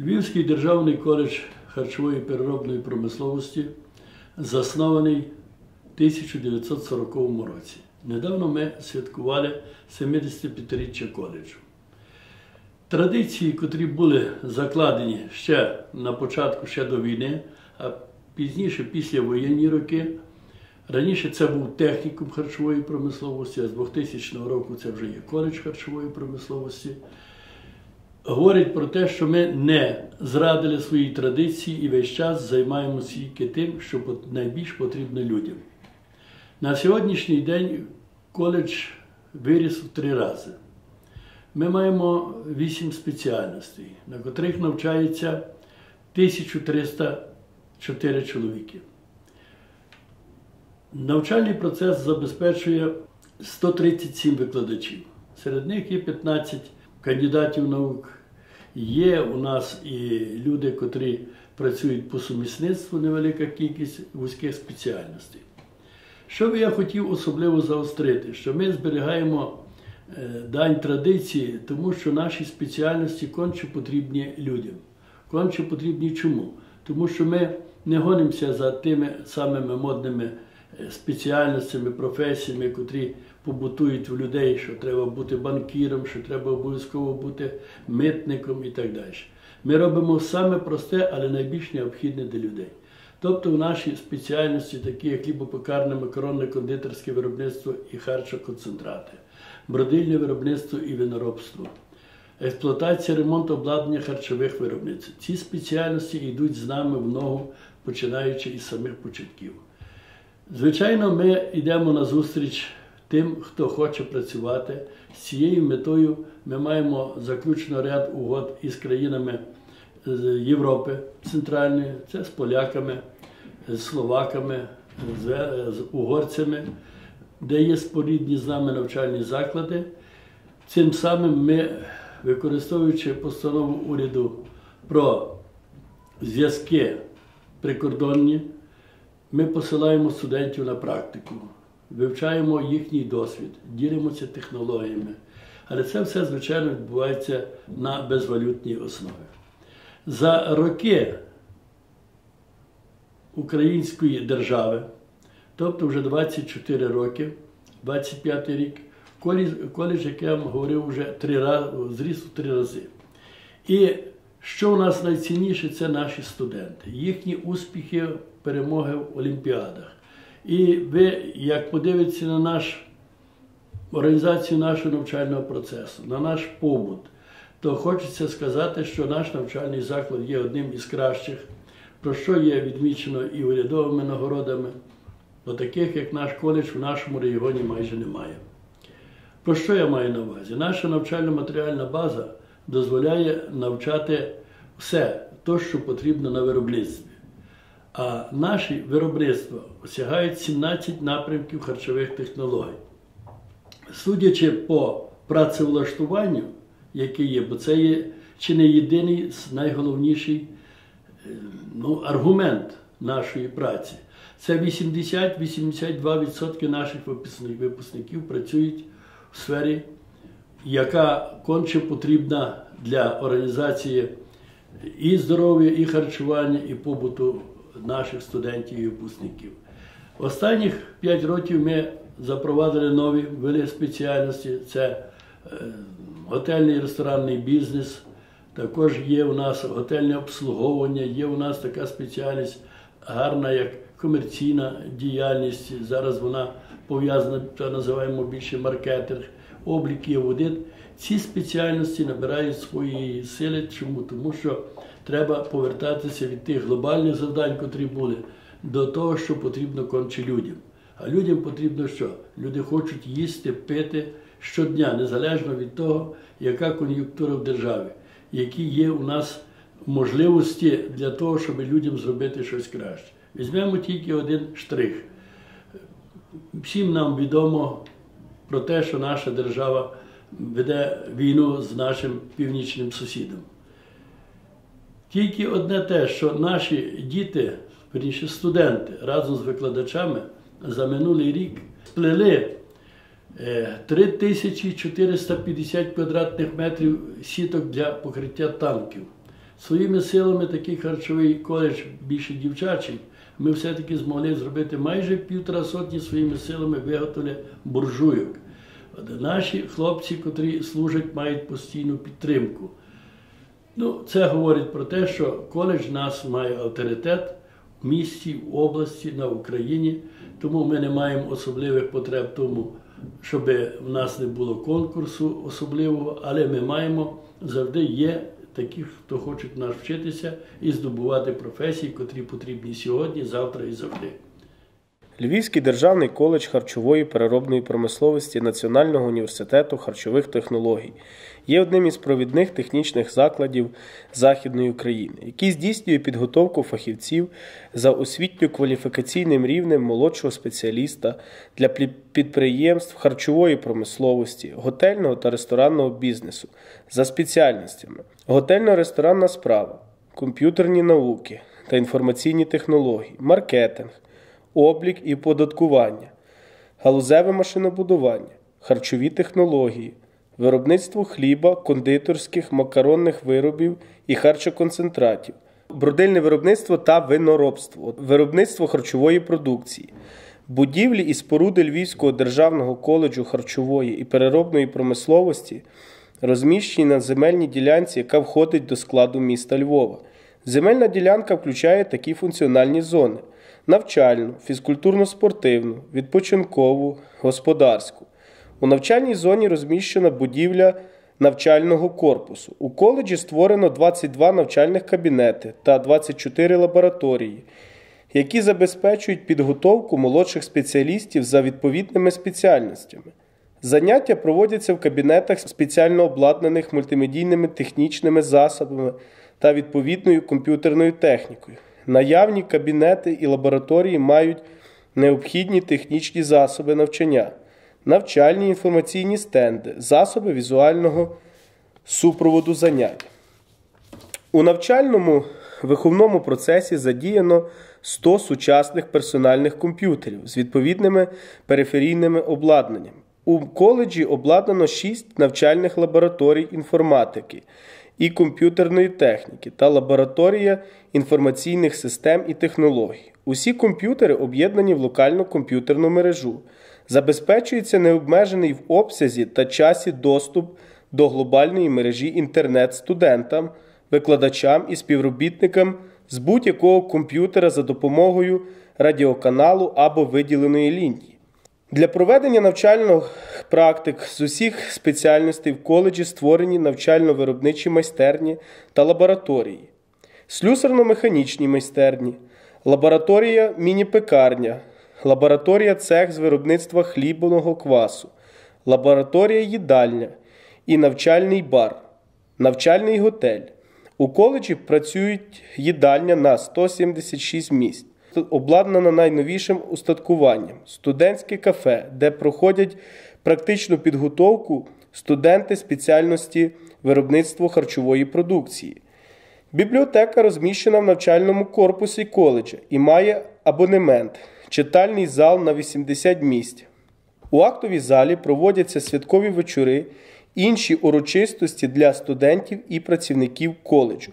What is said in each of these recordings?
Львівський державний коледж харчової переробної промисловості заснований в 1940 році. Недавно ми святкували 75-річчя коледжу. Традиції, котрі були закладені ще на початку, ще до війни, а пізніше, після воєнні роки. Раніше це був технікум харчової промисловості, а з 2000 року це вже є коледж харчової промисловості. Говорить про те, що ми не зрадили свої традиції і весь час займаємося тільки тим, що найбільш потрібно людям. На сьогоднішній день коледж виріс в три рази. Ми маємо вісім спеціальностей, на котрих навчається 1304 чоловіки. Навчальний процес забезпечує 137 викладачів. Серед них є 15 кандидатів наук. Є у нас і люди, котрі працюють по сумісництву, невелика кількість вузьких спеціальностей. Що би я хотів особливо заострити, що ми зберігаємо е, дань традиції, тому що наші спеціальності конче потрібні людям. Конче потрібні чому? Тому що ми не гонимося за тими самими модними спеціальностями, професіями, котрі побутують в людей, що треба бути банкіром, що треба обов'язково бути митником і так далі. Ми робимо саме просте, але найбільш необхідне для людей. Тобто в нашій спеціальності, такі як хлібопекарне, макаронне, кондитерське виробництво і харчоконцентрати, бродильне виробництво і виноробство, експлуатація, ремонт обладнання харчових виробництв. Ці спеціальності йдуть з нами в ногу, починаючи із самих початків. Звичайно, ми йдемо на зустріч тим, хто хоче працювати. З цією метою ми маємо заключено ряд угод із країнами Європи Центральної, це з поляками, з словаками, з угорцями, де є спорідні з нами навчальні заклади. Цим самим ми, використовуючи постанову уряду про зв'язки прикордонні. Ми посилаємо студентів на практику, вивчаємо їхній досвід, ділимося технологіями. Але це все, звичайно, відбувається на безвалютній основі. За роки української держави, тобто вже 24 роки, 25 рік, коледж, як я вам говорив, вже три рази, зріс у три рази. І що у нас найцінніше, це наші студенти, їхні успіхи перемоги в Олімпіадах. І ви, як подивитеся на наш організацію нашого навчального процесу, на наш побут, то хочеться сказати, що наш навчальний заклад є одним із кращих, про що є відмічено і урядовими нагородами, бо таких, як наш коледж, в нашому регіоні майже немає. Про що я маю на увазі? Наша навчально-матеріальна база дозволяє навчати все, то, що потрібно на виробництві. А наші виробництва осягають 17 напрямків харчових технологій. Судячи по працевлаштуванню, яке є, бо це є чи не єдиний найголовніший е, ну, аргумент нашої праці. Це 80-82% наших випускників працюють в сфері, яка конче потрібна для організації і здоров'я, і харчування, і побуту наших студентів і випускників. Останніх 5 років ми запровадили нові вели спеціальності. Це е, готельний і ресторанний бізнес. Також є у нас готельне обслуговування, є у нас така спеціальність гарна, як комерційна діяльність. Зараз вона пов'язана, то називаємо більше маркетинг, облік і аудит. Ці спеціальності набирають свої сили. Чому? Тому що треба повертатися від тих глобальних завдань, котрі були, до того, що потрібно конче людям. А людям потрібно що? Люди хочуть їсти, пити щодня, незалежно від того, яка кон'юнктура в державі, які є у нас можливості для того, щоб людям зробити щось краще. Візьмемо тільки один штрих. Всім нам відомо про те, що наша держава веде війну з нашим північним сусідом. Тільки одне те, що наші діти, верніше студенти разом з викладачами за минулий рік сплели 3450 е, квадратних метрів сіток для покриття танків. Своїми силами такий харчовий коледж більше дівчачий. Ми все-таки змогли зробити майже півтора сотні своїми силами виготовили буржуйок. Наші хлопці, котрі служать, мають постійну підтримку. Ну, Це говорить про те, що коледж у нас має авторитет в місті, в області, на Україні, тому ми не маємо особливих потреб тому, щоб в нас не було конкурсу особливого, але ми маємо завжди є такі, хто хочуть нас вчитися і здобувати професії, котрі потрібні сьогодні, завтра і завжди. Львівський державний коледж харчової переробної промисловості Національного університету харчових технологій є одним із провідних технічних закладів Західної України, який здійснює підготовку фахівців за освітньо-кваліфікаційним рівнем молодшого спеціаліста для підприємств харчової промисловості, готельного та ресторанного бізнесу за спеціальностями, готельно-ресторанна справа, комп'ютерні науки та інформаційні технології, маркетинг облік і податкування, галузеве машинобудування, харчові технології, виробництво хліба, кондитерських, макаронних виробів і харчоконцентратів, бродильне виробництво та виноробство, виробництво харчової продукції. Будівлі і споруди Львівського державного коледжу харчової і переробної промисловості розміщені на земельній ділянці, яка входить до складу міста Львова. Земельна ділянка включає такі функціональні зони: навчальну, фізкультурно-спортивну, відпочинкову, господарську. У навчальній зоні розміщена будівля навчального корпусу. У коледжі створено 22 навчальних кабінети та 24 лабораторії, які забезпечують підготовку молодших спеціалістів за відповідними спеціальностями. Заняття проводяться в кабінетах спеціально обладнаних мультимедійними технічними засобами та відповідною комп'ютерною технікою. Наявні кабінети і лабораторії мають необхідні технічні засоби навчання, навчальні інформаційні стенди, засоби візуального супроводу занять. У навчальному виховному процесі задіяно 100 сучасних персональних комп'ютерів з відповідними периферійними обладнаннями. У коледжі обладнано 6 навчальних лабораторій інформатики і комп'ютерної техніки та лабораторія інформаційних систем і технологій. Усі комп'ютери об'єднані в локальну комп'ютерну мережу. Забезпечується необмежений в обсязі та часі доступ до глобальної мережі інтернет студентам, викладачам і співробітникам з будь-якого комп'ютера за допомогою радіоканалу або виділеної лінії. Для проведення навчальних практик з усіх спеціальностей в коледжі створені навчально-виробничі майстерні та лабораторії, слюсарно-механічні майстерні, лабораторія міні-пекарня, лабораторія цех з виробництва хлібного квасу, лабораторія їдальня і навчальний бар, навчальний готель. У коледжі працюють їдальня на 176 місць обладнана найновішим устаткуванням, студентське кафе, де проходять практичну підготовку студенти спеціальності виробництва харчової продукції. Бібліотека розміщена в навчальному корпусі коледжа і має абонемент, читальний зал на 80 місць. У актовій залі проводяться святкові вечори, інші урочистості для студентів і працівників коледжу.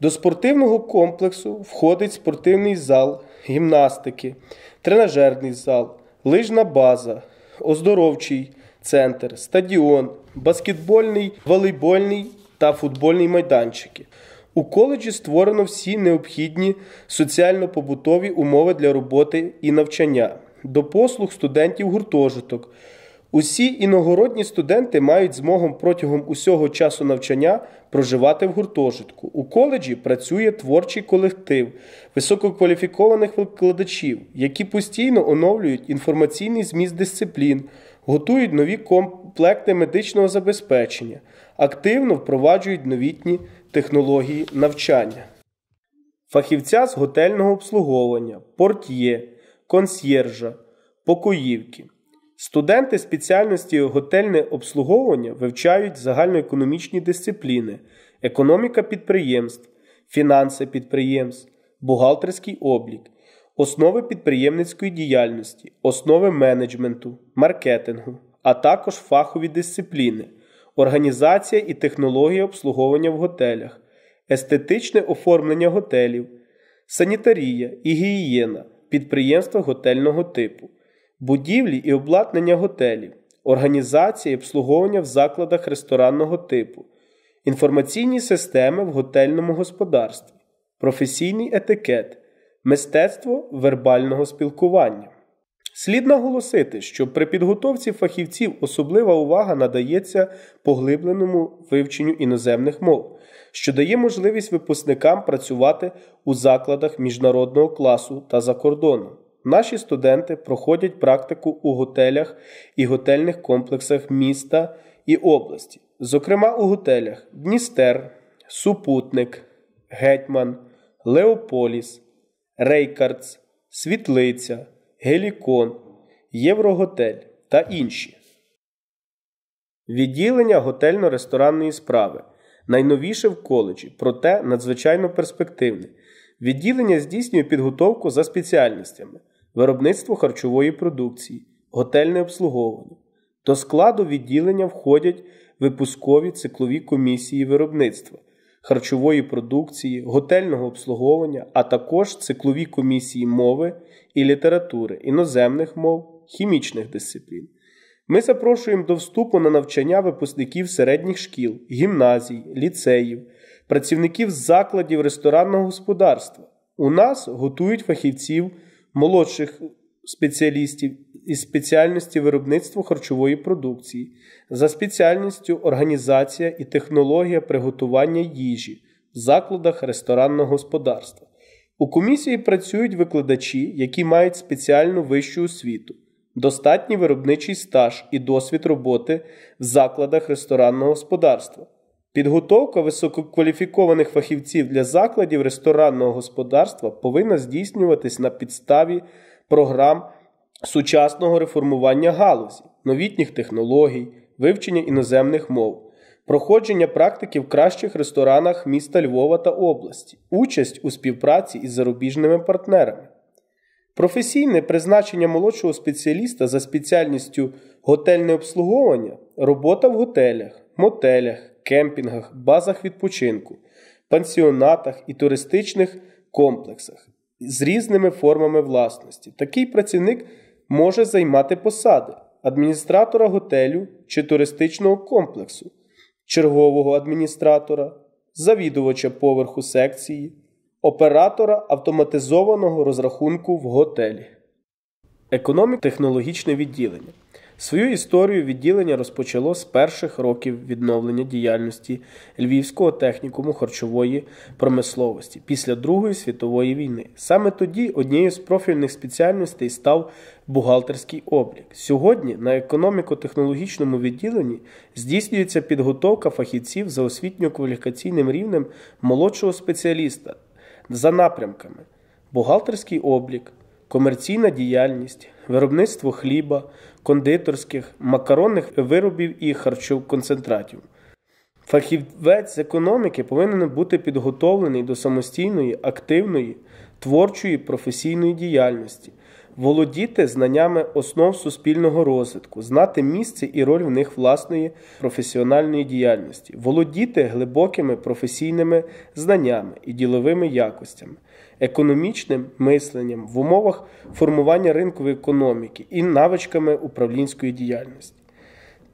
До спортивного комплексу входить спортивний зал гімнастики, тренажерний зал, лижна база, оздоровчий центр, стадіон, баскетбольний, волейбольний та футбольний майданчики. У коледжі створено всі необхідні соціально-побутові умови для роботи і навчання, до послуг студентів гуртожиток. Усі іногородні студенти мають змогу протягом усього часу навчання проживати в гуртожитку. У коледжі працює творчий колектив висококваліфікованих викладачів, які постійно оновлюють інформаційний зміст дисциплін, готують нові комплекти медичного забезпечення, активно впроваджують новітні технології навчання. Фахівця з готельного обслуговування, портьє, консьєржа, покоївки. Студенти спеціальності готельне обслуговування вивчають загальноекономічні дисципліни, економіка підприємств, фінанси підприємств, бухгалтерський облік, основи підприємницької діяльності, основи менеджменту, маркетингу, а також фахові дисципліни, організація і технологія обслуговування в готелях, естетичне оформлення готелів, санітарія і гігієна, підприємства готельного типу, будівлі і обладнання готелів, і обслуговування в закладах ресторанного типу, інформаційні системи в готельному господарстві, професійний етикет, мистецтво вербального спілкування. Слід наголосити, що при підготовці фахівців особлива увага надається поглибленому вивченню іноземних мов, що дає можливість випускникам працювати у закладах міжнародного класу та за кордоном. Наші студенти проходять практику у готелях і готельних комплексах міста і області, зокрема у готелях Дністер, Супутник, Гетьман, Леополіс, Рейкардс, Світлиця. Гелікон, Євроготель та інші. Відділення готельно-ресторанної справи найновіше в коледжі, проте надзвичайно перспективне. Відділення здійснює підготовку за спеціальностями, виробництво харчової продукції, готельне обслуговування. До складу відділення входять випускові циклові комісії виробництва харчової продукції, готельного обслуговування, а також циклові комісії мови і літератури, іноземних мов, хімічних дисциплін. Ми запрошуємо до вступу на навчання випускників середніх шкіл, гімназій, ліцеїв, працівників закладів ресторанного господарства. У нас готують фахівців молодших спеціалістів із спеціальності виробництва харчової продукції, за спеціальністю організація і технологія приготування їжі в закладах ресторанного господарства. У комісії працюють викладачі, які мають спеціальну вищу освіту, достатній виробничий стаж і досвід роботи в закладах ресторанного господарства. Підготовка висококваліфікованих фахівців для закладів ресторанного господарства повинна здійснюватись на підставі програм сучасного реформування галузі, новітніх технологій, вивчення іноземних мов, проходження практики в кращих ресторанах міста Львова та області, участь у співпраці із зарубіжними партнерами. Професійне призначення молодшого спеціаліста за спеціальністю готельне обслуговування, робота в готелях, мотелях, кемпінгах, базах відпочинку, пансіонатах і туристичних комплексах з різними формами власності. Такий працівник може займати посади адміністратора готелю чи туристичного комплексу, чергового адміністратора, завідувача поверху секції, оператора автоматизованого розрахунку в готелі. Економік-технологічне відділення. Свою історію відділення розпочало з перших років відновлення діяльності Львівського технікуму харчової промисловості після Другої світової війни. Саме тоді однією з профільних спеціальностей став бухгалтерський облік. Сьогодні на економіко-технологічному відділенні здійснюється підготовка фахівців за освітньо-кваліфікаційним рівнем молодшого спеціаліста за напрямками бухгалтерський облік, комерційна діяльність, виробництво хліба кондитерських, макаронних виробів і харчоконцентратів. Фахівець з економіки повинен бути підготовлений до самостійної, активної, творчої професійної діяльності, володіти знаннями основ суспільного розвитку, знати місце і роль в них власної професіональної діяльності, володіти глибокими професійними знаннями і діловими якостями економічним мисленням в умовах формування ринкової економіки і навичками управлінської діяльності.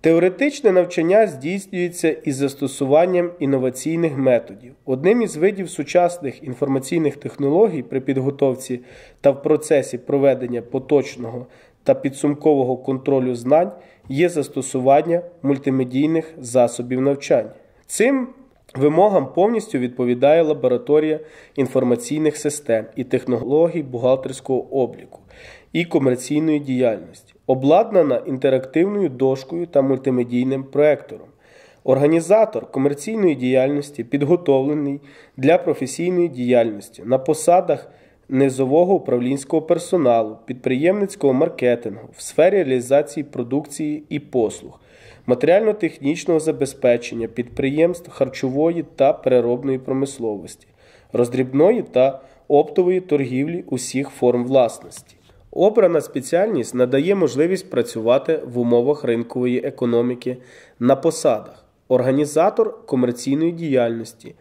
Теоретичне навчання здійснюється із застосуванням інноваційних методів. Одним із видів сучасних інформаційних технологій при підготовці та в процесі проведення поточного та підсумкового контролю знань є застосування мультимедійних засобів навчання. Цим Вимогам повністю відповідає лабораторія інформаційних систем і технологій бухгалтерського обліку і комерційної діяльності, обладнана інтерактивною дошкою та мультимедійним проектором. Організатор комерційної діяльності підготовлений для професійної діяльності на посадах низового управлінського персоналу, підприємницького маркетингу в сфері реалізації продукції і послуг матеріально-технічного забезпечення підприємств харчової та переробної промисловості, роздрібної та оптової торгівлі усіх форм власності. Обрана спеціальність надає можливість працювати в умовах ринкової економіки на посадах, організатор комерційної діяльності,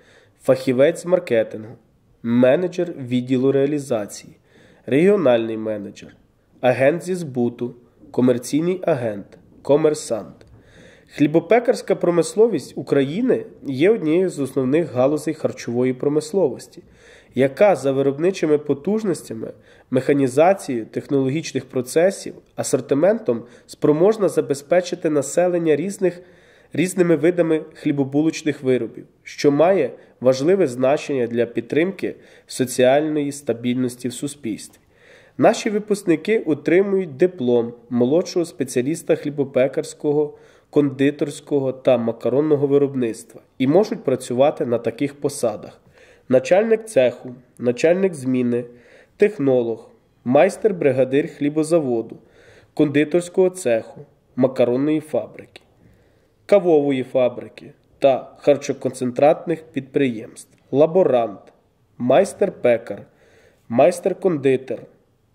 фахівець маркетингу, менеджер відділу реалізації, регіональний менеджер, агент зі збуту, комерційний агент, комерсант. Хлібопекарська промисловість України є однією з основних галузей харчової промисловості, яка за виробничими потужностями, механізацією технологічних процесів, асортиментом спроможна забезпечити населення різних, різними видами хлібобулочних виробів, що має важливе значення для підтримки соціальної стабільності в суспільстві. Наші випускники отримують диплом молодшого спеціаліста хлібопекарського, кондитерського та макаронного виробництва і можуть працювати на таких посадах: начальник цеху, начальник зміни, технолог, майстер-бригадир хлібозаводу, кондитерського цеху, макаронної фабрики, кавової фабрики та харчоконцентратних підприємств, лаборант, майстер-пекар, майстер-кондитер,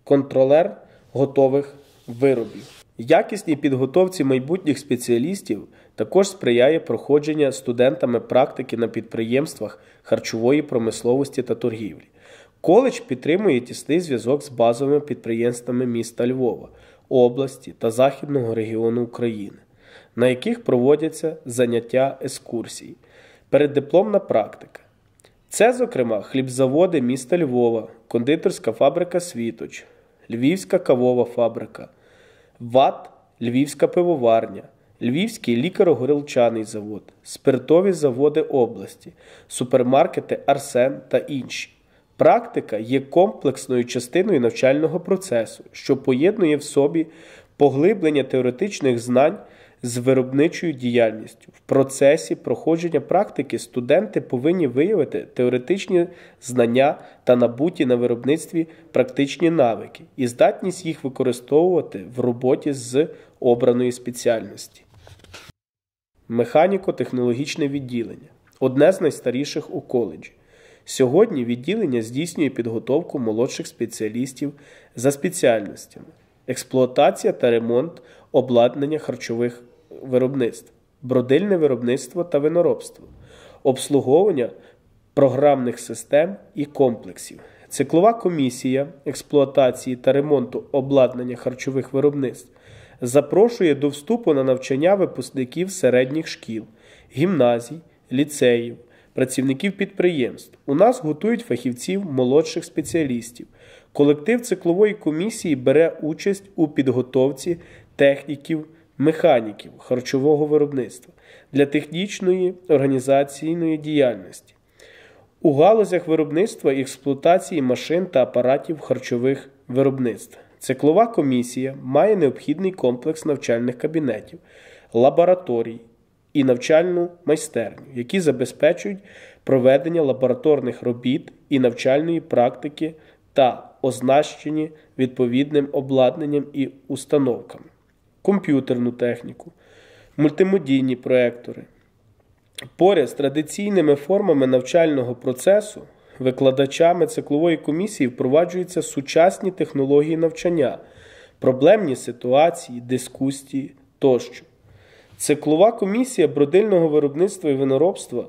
контролер готових виробів. Якісній підготовці майбутніх спеціалістів також сприяє проходження студентами практики на підприємствах харчової промисловості та торгівлі. Коледж підтримує тісний зв'язок з базовими підприємствами міста Львова, області та Західного регіону України, на яких проводяться заняття екскурсій, переддипломна практика. Це, зокрема, хлібзаводи міста Львова, кондитерська фабрика Світоч, Львівська кавова фабрика, ВАТ Львівська пивоварня, Львівський лікаро-горілчаний завод, спиртові заводи області, супермаркети Арсен та інші. Практика є комплексною частиною навчального процесу, що поєднує в собі поглиблення теоретичних знань з виробничою діяльністю. В процесі проходження практики студенти повинні виявити теоретичні знання та набуті на виробництві практичні навики і здатність їх використовувати в роботі з обраної спеціальності. Механіко-технологічне відділення одне з найстаріших у коледжі. Сьогодні відділення здійснює підготовку молодших спеціалістів за спеціальностями, експлуатація та ремонт обладнання харчових виробництв, бродильне виробництво та виноробство, обслуговування програмних систем і комплексів, циклова комісія експлуатації та ремонту обладнання харчових виробництв запрошує до вступу на навчання випускників середніх шкіл, гімназій, ліцеїв, працівників підприємств. У нас готують фахівців молодших спеціалістів. Колектив циклової комісії бере участь у підготовці техніків механіків харчового виробництва для технічної організаційної діяльності. У галузях виробництва і експлуатації машин та апаратів харчових виробництв. Циклова комісія має необхідний комплекс навчальних кабінетів, лабораторій і навчальну майстерню, які забезпечують проведення лабораторних робіт і навчальної практики та означені відповідним обладнанням і установками комп'ютерну техніку, мультимедійні проектори. Поряд з традиційними формами навчального процесу викладачами циклової комісії впроваджуються сучасні технології навчання, проблемні ситуації, дискусії тощо. Циклова комісія бродильного виробництва і виноробства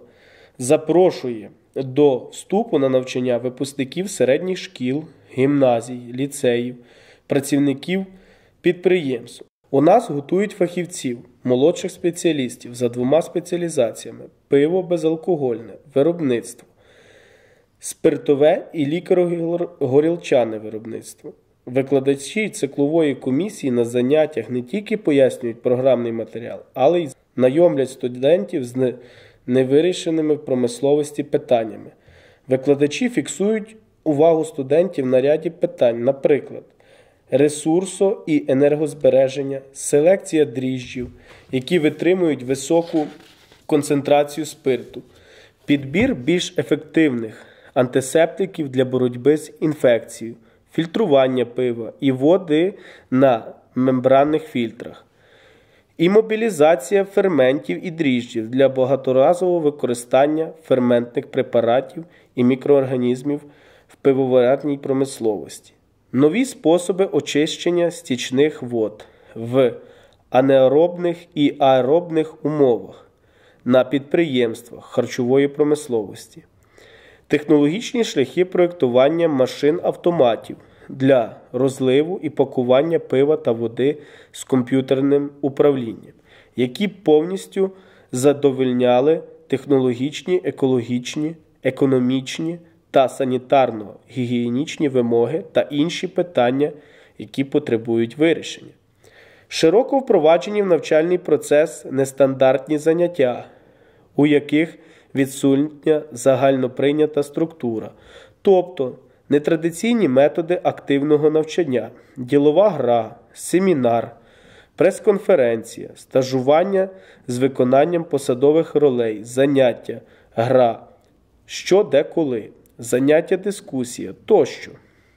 запрошує до вступу на навчання випускників середніх шкіл, гімназій, ліцеїв, працівників підприємств. У нас готують фахівців, молодших спеціалістів за двома спеціалізаціями: пиво безалкогольне, виробництво, спиртове і лікаро-горілчане виробництво. Викладачі циклової комісії на заняттях не тільки пояснюють програмний матеріал, але й знайомлять студентів з невирішеними в промисловості питаннями. Викладачі фіксують увагу студентів на ряді питань, наприклад ресурсо і енергозбереження, селекція дріжджів, які витримують високу концентрацію спирту, підбір більш ефективних антисептиків для боротьби з інфекцією, фільтрування пива і води на мембранних фільтрах. І мобілізація ферментів і дріжджів для багаторазового використання ферментних препаратів і мікроорганізмів в пивоварній промисловості нові способи очищення стічних вод в анеаробних і аеробних умовах на підприємствах харчової промисловості, технологічні шляхи проєктування машин автоматів для розливу і пакування пива та води з комп'ютерним управлінням, які повністю задовольняли технологічні, екологічні, економічні та санітарно-гігієнічні вимоги та інші питання, які потребують вирішення. Широко впроваджені в навчальний процес нестандартні заняття, у яких відсутня загальноприйнята структура, тобто нетрадиційні методи активного навчання, ділова гра, семінар, прес-конференція, стажування з виконанням посадових ролей, заняття, гра, що де коли, заняття дискусія тощо.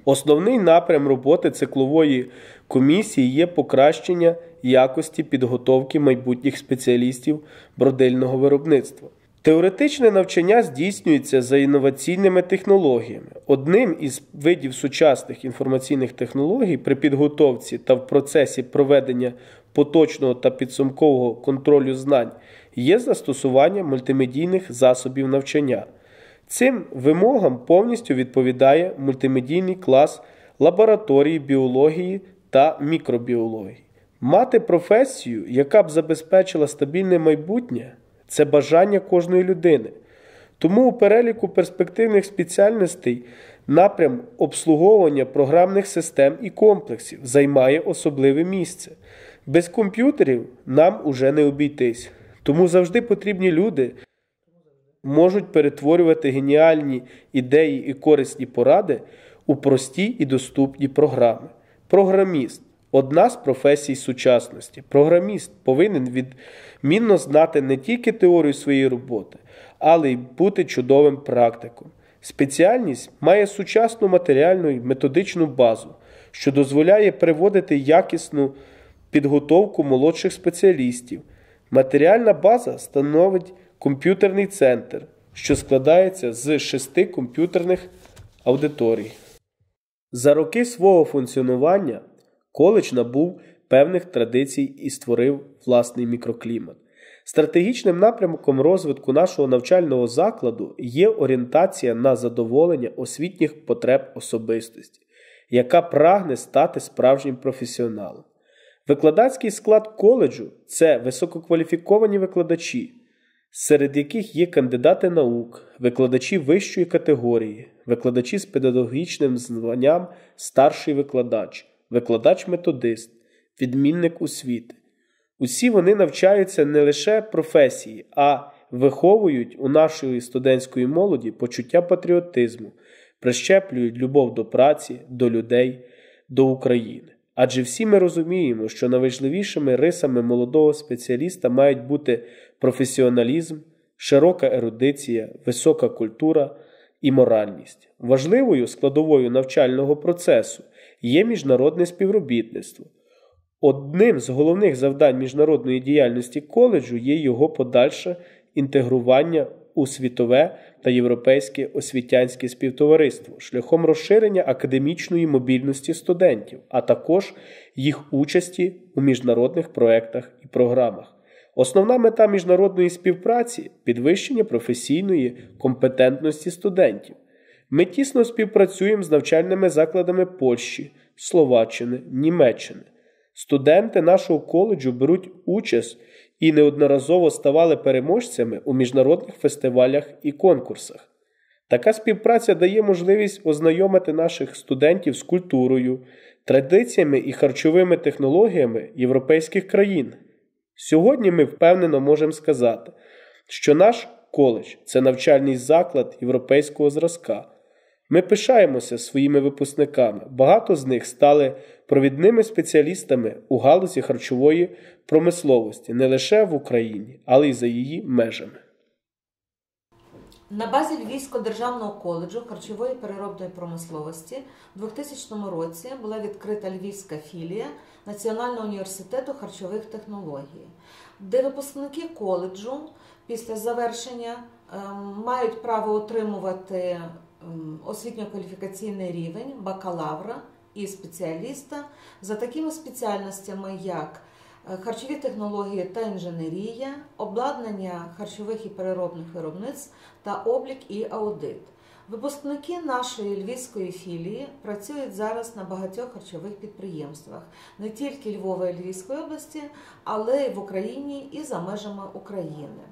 Основний напрям роботи циклової комісії є покращення якості підготовки майбутніх спеціалістів бродильного виробництва. Теоретичне навчання здійснюється за інноваційними технологіями. Одним із видів сучасних інформаційних технологій при підготовці та в процесі проведення поточного та підсумкового контролю знань є застосування мультимедійних засобів навчання. Цим вимогам повністю відповідає мультимедійний клас лабораторії біології та мікробіології. Мати професію, яка б забезпечила стабільне майбутнє це бажання кожної людини. Тому у переліку перспективних спеціальностей напрям обслуговування програмних систем і комплексів займає особливе місце. Без комп'ютерів нам уже не обійтись. Тому завжди потрібні люди можуть перетворювати геніальні ідеї і корисні поради у прості і доступні програми. Програміст одна з професій сучасності. Програміст повинен відмінно знати не тільки теорію своєї роботи, але й бути чудовим практиком. Спеціальність має сучасну матеріальну і методичну базу, що дозволяє приводити якісну підготовку молодших спеціалістів. Матеріальна база становить комп'ютерний центр, що складається з шести комп'ютерних аудиторій. За роки свого функціонування коледж набув певних традицій і створив власний мікроклімат. Стратегічним напрямком розвитку нашого навчального закладу є орієнтація на задоволення освітніх потреб особистості, яка прагне стати справжнім професіоналом. Викладацький склад коледжу це висококваліфіковані викладачі, серед яких є кандидати наук, викладачі вищої категорії, викладачі з педагогічним званням старший викладач, викладач-методист, відмінник освіти. Усі вони навчаються не лише професії, а виховують у нашої студентської молоді почуття патріотизму, прищеплюють любов до праці, до людей, до України. Адже всі ми розуміємо, що найважливішими рисами молодого спеціаліста мають бути професіоналізм, широка ерудиція, висока культура і моральність. Важливою складовою навчального процесу є міжнародне співробітництво. Одним з головних завдань міжнародної діяльності коледжу є його подальше інтегрування у світове та європейське освітянське співтовариство шляхом розширення академічної мобільності студентів, а також їх участі у міжнародних проєктах і програмах. Основна мета міжнародної співпраці підвищення професійної компетентності студентів. Ми тісно співпрацюємо з навчальними закладами Польщі, Словаччини, Німеччини. Студенти нашого коледжу беруть участь і неодноразово ставали переможцями у міжнародних фестивалях і конкурсах. Така співпраця дає можливість ознайомити наших студентів з культурою, традиціями і харчовими технологіями європейських країн. Сьогодні ми впевнено можемо сказати, що наш коледж це навчальний заклад європейського зразка. Ми пишаємося своїми випускниками. Багато з них стали провідними спеціалістами у галузі харчової промисловості не лише в Україні, але й за її межами. На базі Львівського державного коледжу харчової переробної промисловості у 2000 році була відкрита Львівська філія Національного університету харчових технологій, де випускники коледжу після завершення ем, мають право отримувати освітньо-кваліфікаційний рівень бакалавра і спеціаліста за такими спеціальностями, як е, харчові технології та інженерія, обладнання харчових і переробних виробництв та облік і аудит. Випускники нашої львівської філії працюють зараз на багатьох харчових підприємствах не тільки Львова і Львівської області, але й в Україні і за межами України.